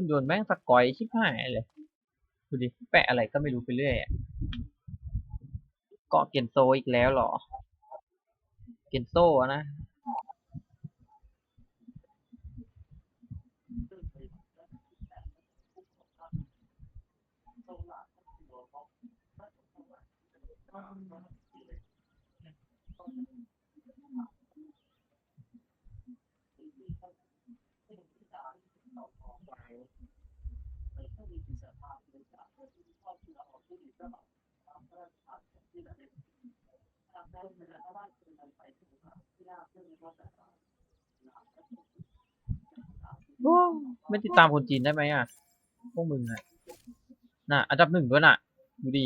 คุณยนต์แม่งสกอยชิบหายเลย ดูดิ แปะอะไรก็ไม่รู้ไปเรื่อยอะเกาะเกียนโซอีกแล้วเหรอ เกียนโซอะนะ โอ้ ไม่ติดตามคนจีนได้ไหมอะ พวกมึงอะ น่ะ อันดับหนึ่งด้วยน่ะ ดูดี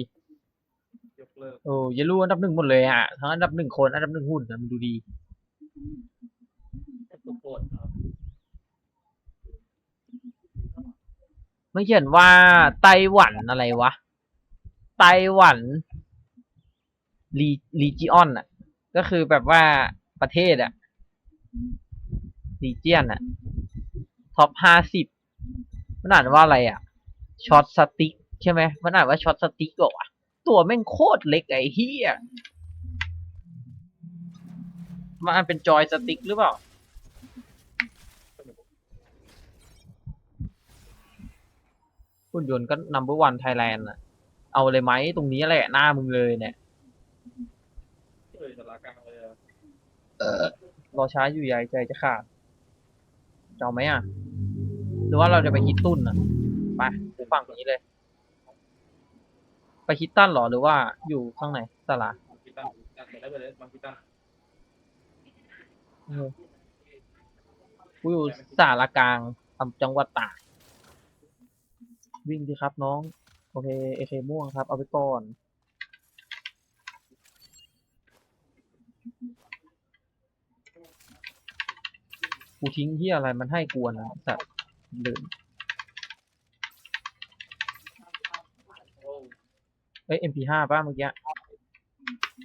ยกเลิกโอ้ยรู้อันดับหนึ่งหมดเลยอะ ทั้งอันดับหนึ่งคน อันดับหนึ่งหุ่นนะมึงดูดีทุกคนครับไม่เขียนว่าไต้หวันอะไรวะ ไต้หวันรีรีจิออนอะ ก็คือแบบว่าประเทศอะรีเจียนอะ ท็อปห้าสิบมันอ่านว่าอะไรอะช็อตสติ๊กใช่ไหมมันอ่านว่าช็อตสติ๊กบอกว่าวะตัวแม่งโคตรเล็กไอ้เฮียมันอ่านเป็นจอยสติ๊กหรือเปล่าหุ่นยนต์ก็นัมเบอร์วันไทยแลนด์อะเอาเลยไหมตรงนี้แหละหน้ามึงเลยเนี่ยเลยสารกลางเลยอะรอช้าอยู่ใหญ่ใจจะขาดจะ เอาไหมอะ หรือว่าเราจะไปคิดตุ้นอะไปไปฝั่งนี้เลย ไปคิดตั้นเหรอหรือว่าอยู่ข้างในตลาดมังคิตันตัดไปแล้วไปเลยมังคิตันกูอยู่สารกลางอำจังหวัดตากวิ่งสิครับน้อง โอเคเอเคม่วงครับ เอาไปก่อน กูทิ้งที่อะไรมันให้กวนนะแต่ลืมโอ้เอ้ย MP5 ป่ะเมื่อกี้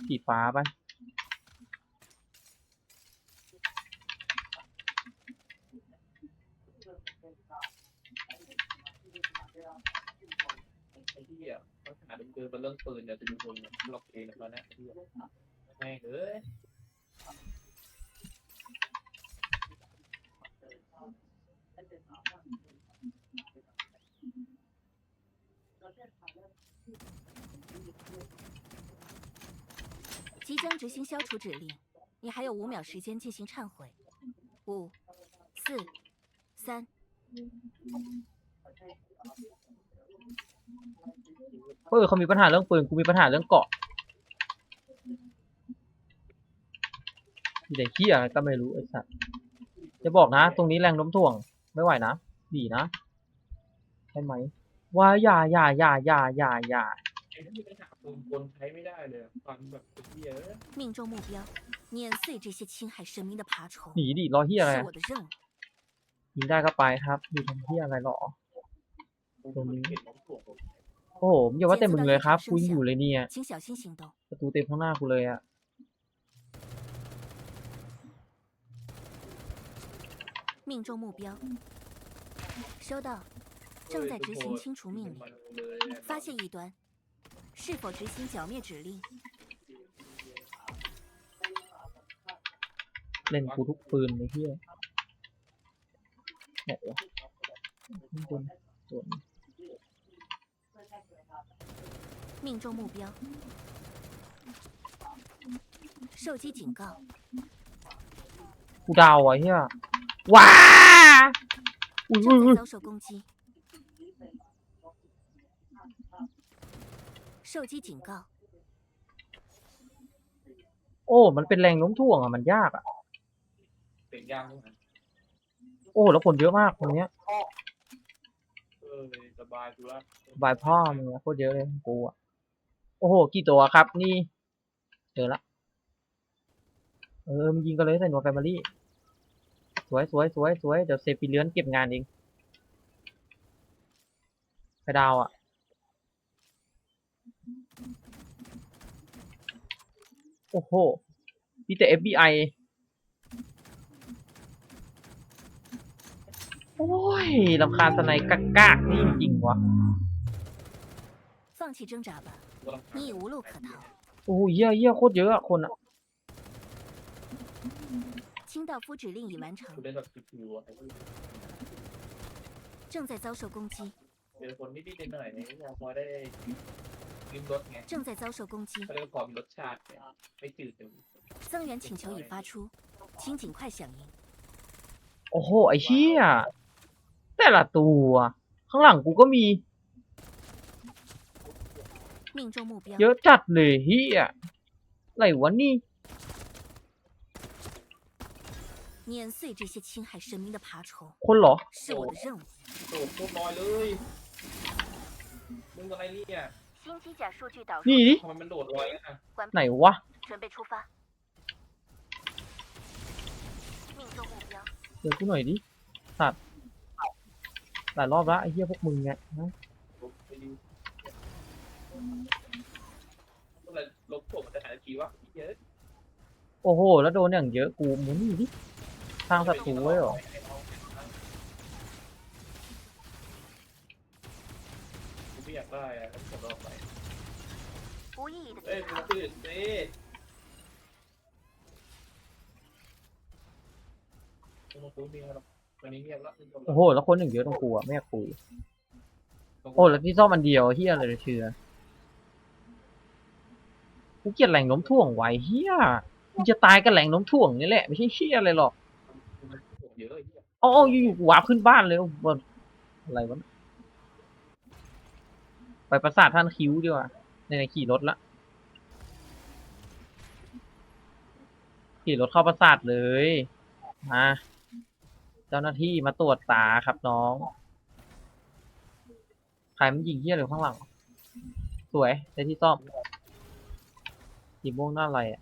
สีฟ้าป่ะที่อะปัญหาเดิมคือเป็นเรื่องปืนเนี่ยจะมีคนล็อกเองแล้วนะไอ้ที่แม่งเอ้ย 即将执行消除指令，你还有五秒时间进行忏悔。五、四、三、 เฮ้ยเขามีปัญหาเรื่องปืน กูมีปัญหาเรื่องเกาะมีแต่ขี้ยอะไรก็ไม่รู้ไอ้สัสจะบอกนะ ตรงนี้แรงโน้มถ่วง ไม่ไหวนะ ดีนะ ใช่ไหม ว่าอย่าอย่าอย่าอย่าอย่าอย่า ไอ้ที่ปัญหาปืนคนใช้ไม่ได้เลยฟังแบบไอ้ที่เอ้ย 命中目标，碾碎这些侵害神明的爬虫， หนีดิรอเฮียอะไร 是 อะ 我的任务。 ยิงได้ก็ไปครับอยู่ทำเฮียอะไรหรอ ตรงนี้ เห็นน้องถ่วงผม โอ้โหอย่าว่าแต่มึงเลยครับ กูยังอยู่เลยเนี่ย 请小心行动。 ประตูเต็มข้างหน้ากูเลยอะ 命中目标，收到，正在执行清除命令。 มันเลย 发现异端，是否执行剿灭指令？ เล่นกูทุกปืนเลยเฮียไหนวะข้างบนส่วน 命中目标，受击警告， กูดาวไว้เฮีย ว้าอุ้ยอุ้ย 正 อุ้ย 在遭受攻击。受击警告， โอ้ มันเป็นแรงโน้มถ่วงอ่ะ มันยากอ่ะ เสียงยากด้วยนะ โอ้ แล้วคนเยอะมากตรงเนี้ย เออสบายดูละ บายพ่อมึงอะโคตรเยอะเลยกูอ่ะ โอ้โห กี่ตัวครับ นี่ เจอละ เออ มึงยิงกันเลยใส่หน่วยแฟมิลี่ สวยสวยสวยสวยเดี๋ยวเซปีเลื้อนเก็บงานเองไปดาวอะ โอ้โหมีแต่ FBI โอ้ยลำคาสไนกากากนี่จริงวะโอ้ยเยี่ยเยี่ยโคตรเยอะคนอะ 清道夫指令已完成 คุณ，เล่นแบบคิวๆอะไอ้ที่ 正在遭受攻击， เป็นคนนิดๆหน่อยๆเนี่ยยังพอได้ริมรสไง 正在遭受攻击。 เขาเรียกว่าพอมีรสชาติเนี่ยไม่จืดเดี๋ยว 增援请求已发出，请尽快响应。 โอ้โหไอ้เชี่ยแต่ละตัว ข้างหลังกูก็มี 命中目标 เย，อะจัดเลยเฮียอะไรวะนี่ 碾碎这些侵害神明的爬虫 คนเหรอ 是我的任务。 โดดโคตรน้อยเลยมึงอะไรเนี่ย 新机甲数据导 นี่ดิ ทำไมมันโดดลอยอ่ะ ไหนวะ 准备出发。命中目标， เดี๋ยวกูหน่อยดิสัตว์หลายรอบละไอ้เหี้ยพวกมึงไงนะ ไปดูเมื่อไหรลบผมมันจะหายทีวะเยอะ โอ้โห แล้วโดนอย่างเยอะกูมึงนี่ดิ สร้างศัตรูไว้เหรอไม่อยากไลยเหรอโอ้โห แล้วคนหนึ่งเยอะต้องกลัวไม่อยากคุย โอ้ แล้วที่ซ่อมมันเดียวเฮียอะไรจะเชื่อกูเกลียดแหล่งโน้มถ่วงไว้เฮียมึงจะตายกับแหล่งโน้มถ่วงนี่แหละ ไม่ใช่เฮียอะไรหรอก เยอะไอ้เหี้ยเอ๋อาอยู่ๆกูวาร์ปขึ้นบ้านเลยบนอะไรวะไปปราสาทท่านคิ้วดีกว่าในในขี่รถละขี่รถเข้าปราสาทเลยมาเจ้าหน้าที่มาตรวจตาครับน้องใครมันยิงเฮี้ยเลยข้างหลัง สวยในที่ซ่อมสีม่วงหน้าอะไรอะ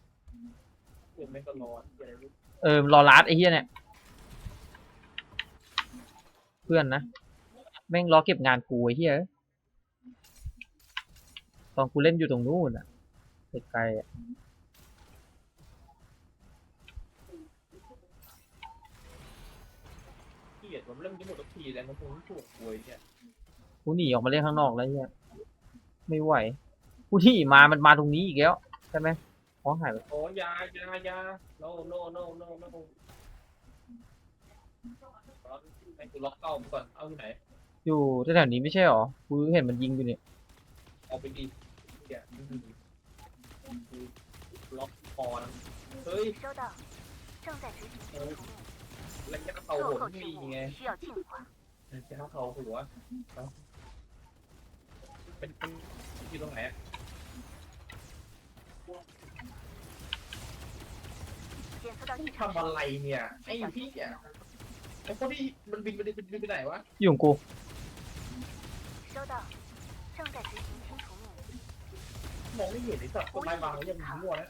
เพื่อนไม่ก็ร้อนเหี้ยอะไรไม่รู้เออรอลัดไอ้เฮี้ยเนี่ย เพื่อนนะ แม่งรอเก็บงานกูไอ้เฮี้ยเอ้ยตอนกูเล่นอยู่ตรงนู้นอะไกลๆอะเกลียดมันเริ่มจะหมดทุกทีแล้วมันคงถูกหวยเนี่ยกูหนีออกมาเล่นข้างนอกแล้วเฮี้ยไม่ไหวกูที่มามันมาตรงนี้อีกแล้วใช่ไหมอ๋อหายไป โอ้ยายายา no no no no no ไอ้กูล็อกเข้าก่อน เอาที่ไหน อยู่แถวๆนี้ไม่ใช่หรอกูเห็นมันยิงอยู่เนี่ย เอาไปดีเนี่ยล็อกคอนะเฮ้ย 收到，正在执行清除命令， ระยะเข่า 售 หัว 后 ไม่ 之 มี 物 ไง 需要尽快。 ระยะเข่าหัวเอ้าเป็นเป็นอยู่ตรงไหนอะ 检测到异常 ทำอะไรเนี่ย ไอ้พี่อ่ะ ไอ้คนที่มันบินไปบินไปไหนวะ อยู่ของกู 收到，正在执行清除命令， มองไม่เห็นไอ้สัตว์ต้นไม้บางแล้วยังมีมั่วนะ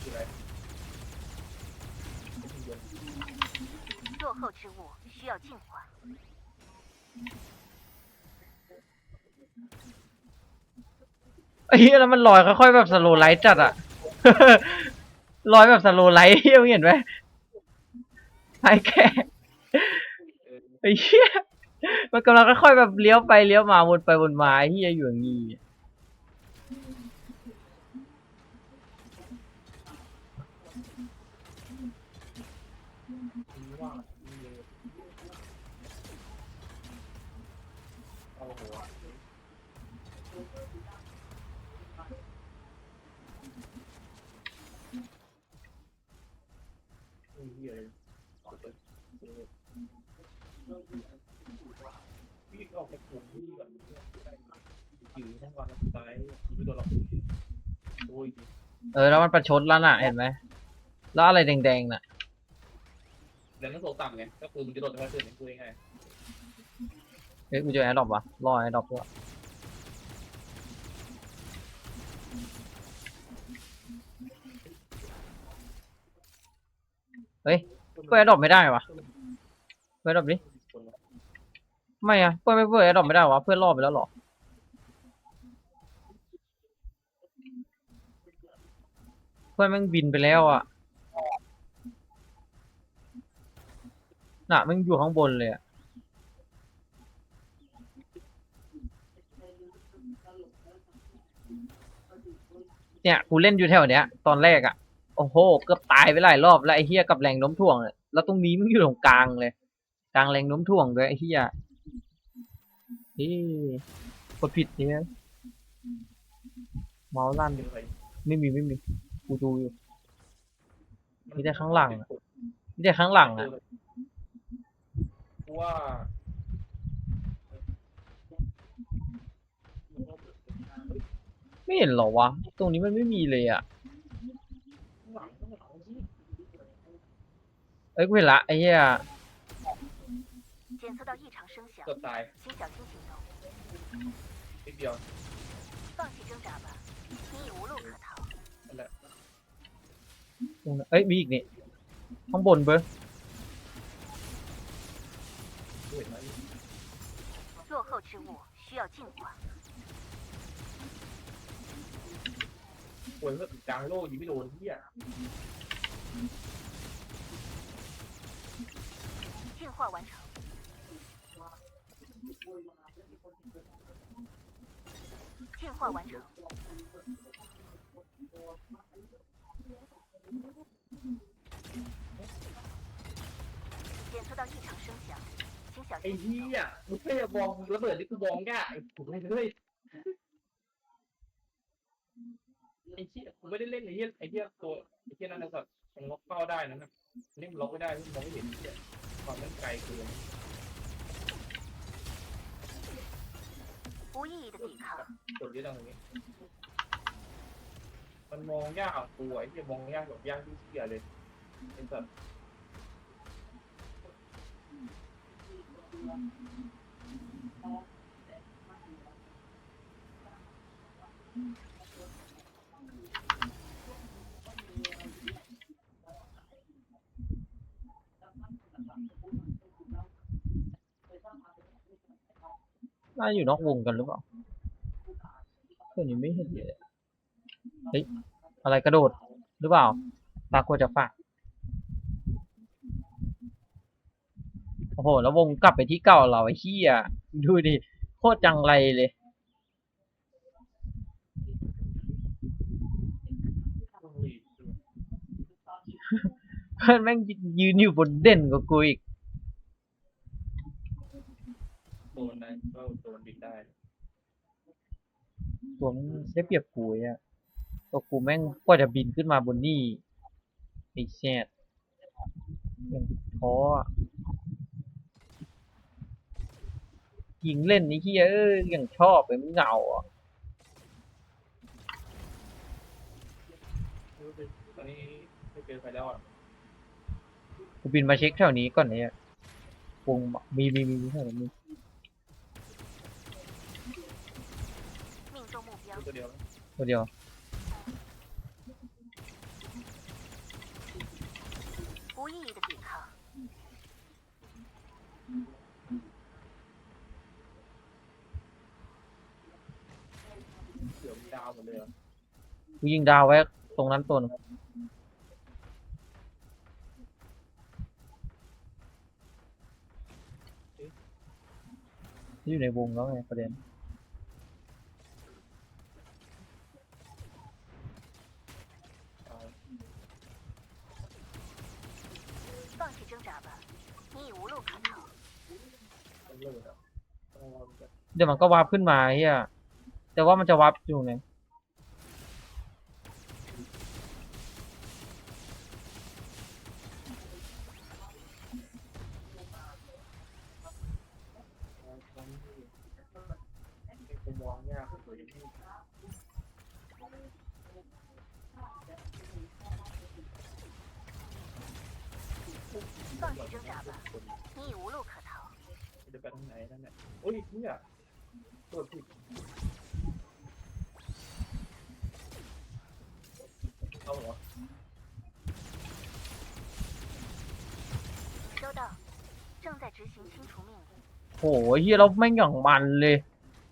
คืออะไร 售后之物需要尽快。 ไอ้เหี้ยแล้วมันลอยค่อยๆแบบสโลไลท์จัดอะ ลอยแบบสโลไลท์เหี้ยมึงเห็นไหมไอ้แก่เออไอ้เหี้ยมันกำลังค่อยๆแบบเลี้ยวไปเลี้ยวมาวนไปวนมาไอ้เหี้ยอยู่อย่างงี้ เออแล้วมันประชดแล้วน่ะเห็นไหมแล้วอะไรแดงๆน่ะแรงน้ำโซต่ำไงก็คือมันจะโดนทำให้เกิดในตัวง่ายเฮ้ยกูเจอแอร์ดรอปวะรอแอร์ดรอปด้วยเฮ้ยเปิดแอร์ดรอปไม่ได้วะเปิดแอร์ดรอปดิคนละไม่อะเปิดไม่เปิดแอร์ดรอปไม่ได้วะเพื่อนรอบไปแล้วเหรอ พื่อนแม่งบินไปแล้วอะน่ะแม่งอยู่ข้างบนเลยอะเนี่ยกูเล่นอยู่แถวเนี้ย ตอนแรกอะโอ้โหเกือบตายไปหลายรอบแล้วไอ้เฮียกับแรงโน้มถ่วงเนี่ยแล้วตรงนี้มันอยู่ตรงกลางเลย กลางแรงโน้มถ่วงด้วยไอ้เฮียเฮ้ยกดผิดเนี่ยเมาส์ลั่นเป็นอะไรไม่มีไม่มี กูดูอยู่ มีแต่ข้างหลังอะ ไม่ใช่ข้างหลังอ่ะ เพราะว่า ไม่เห็นเหรอวะ ตรงนี้มันไม่มีเลยอ่ะ ข้างหลังข้างหลังที่ เอ้ยกูเห็นละไอ้เหี้ย 检测到异常声响 เกือบตาย 请小心行动。 นิดเดียว เอ้ยมีอีกนี่ข้างบนเบอร์ เห็นไหม 落后之物需要净化。 ป่วยเมื่อกลางโลกยิงไม่โดนที่อ่ะ 净化完成。净化完成。 检测到异常声响，请小 ไอ้ 心 เหี้ 行动。 ยมึงแค่จะมองระเบิดที่กูมองยากไอ้กูไม่เลยไอ้เหี้ยกูไม่ได้เล่นไอ้เหี้ยไอ้เหี้ยตัวไอ้เหี้ยนั่นนะครับมันล็อกเป้าได้นะนะนี่มันล็อกไม่ได้มันมองไม่เห็นไอ้เหี้ยความนั่นไกลเกิน 无意义的抵抗， กดเยอะจังตรงนี้ มันมองยากตัวไอ้ที่มองยากแบบยากที่เสียเลยเป็นแบบน่าอยู่นอกวงกันหรือเปล่าเพื่อนยังไม่เห็นเลย เฮ้ยอะไรกระโดดหรือเปล่าตากลัวจะฝากโอ้โห แล้ววงกลับไปที่เก่าเราไอ้เหี้ยดูดิ โคตรจังไรเลยต้องรีบเพื่อนแม่งยืนอยู่บนเด่นกว่ากูอีกโดนนะก็โดนบินได้ตัวมันเสียเปรียบกูอะ ตักูแม่งก็จะบินขึ้นมาบนนี่ไอ้แชดยังท้อยิงเล่นนี่เฮียเอ้ยยังชอบเลยมันเงาอะตอนนี้ไม่เจอไฟแล้วอะกูบินมาเช็คแถวนี้ก่อนเนี่ยปุ่งมีมีมีแถวนี้ตัดตัวเดียว สือมีดาวหมดเลยอ่ะ กูยิงดาวไว้ตรงนั้นตัวหนึงที่อยู่ในวงแล้วไงประเด็น 放弃挣扎吧，你已无路可逃。 ต้องเลิกอ่ะต้องรอมันจะ เดี๋ยวมันก็วาร์ปขึ้นมาเฮียแต่ว่ามันจะวาร์ปอยู่ไง ใ จะไปทางไหนนั่นแหละโอ้ยเนี่ยตัวผิดเอาเหรอ 收到，正在执行清除命令。 โหเฮียเราแม่งอย่างมันเลย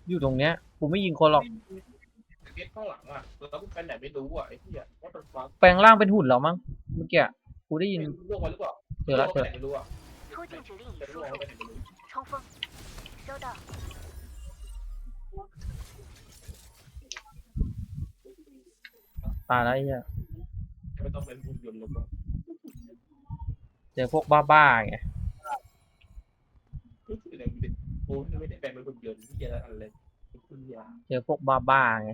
อยู่ตรงเนี้ย กูไม่ยิงคนหรอก ไ เพชรข้างหลังอ่ะแล้วกูไปไหนไม่รู้อ่ะไอ้เหี้ยว่าเป็นฟ้า แปลงร่างเป็นหุ่นแล้วมั้งเมื่อกี้อะกูได้ยิน ล่วงมาหรือเปล่า เจอแล้วเจอ ไปไหนไม่รู้อ่ะ 出境指令已 จะ 输 ล่วง 入 ไป，ไหนไม่รู้ 冲锋，收到。 ตายแล้วไอ้เหี้ย ไม่ต้องเป็นหุ่นยนต์หรอก เจอพวกบ้าๆไง อะไรมึงดิโอ้ยไม่ได้แปลงเป็นหุ่นยนต์ที่เหี้ยอะไรเลยไอ้เหี้ย เจอพวกบ้าๆไง